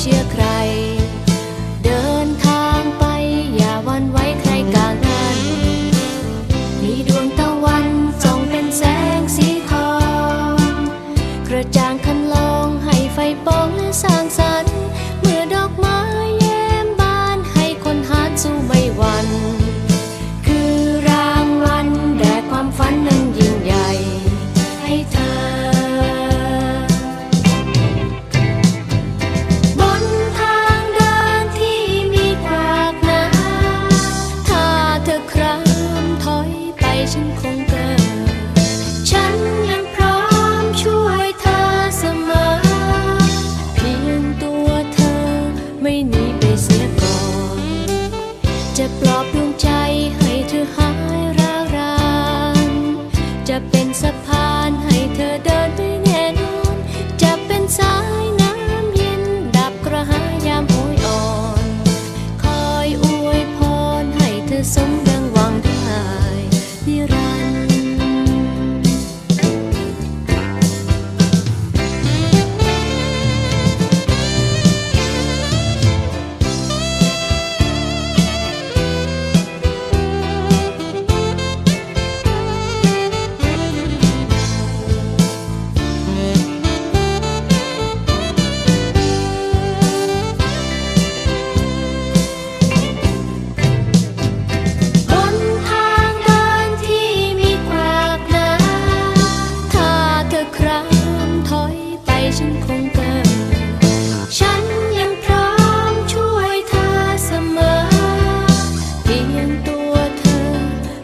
เชื่อใคร เดินทางไปอย่าวันไว้ใครกางกัน มีดวงตะวันส่องเป็นแสงสีทอง กระจ่างคันลองให้ไฟปองและสร้างส จะเป็นสะพาน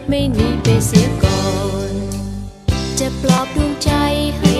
ไม่หนีไปเสียก่อน จะปลอบดวงใจให้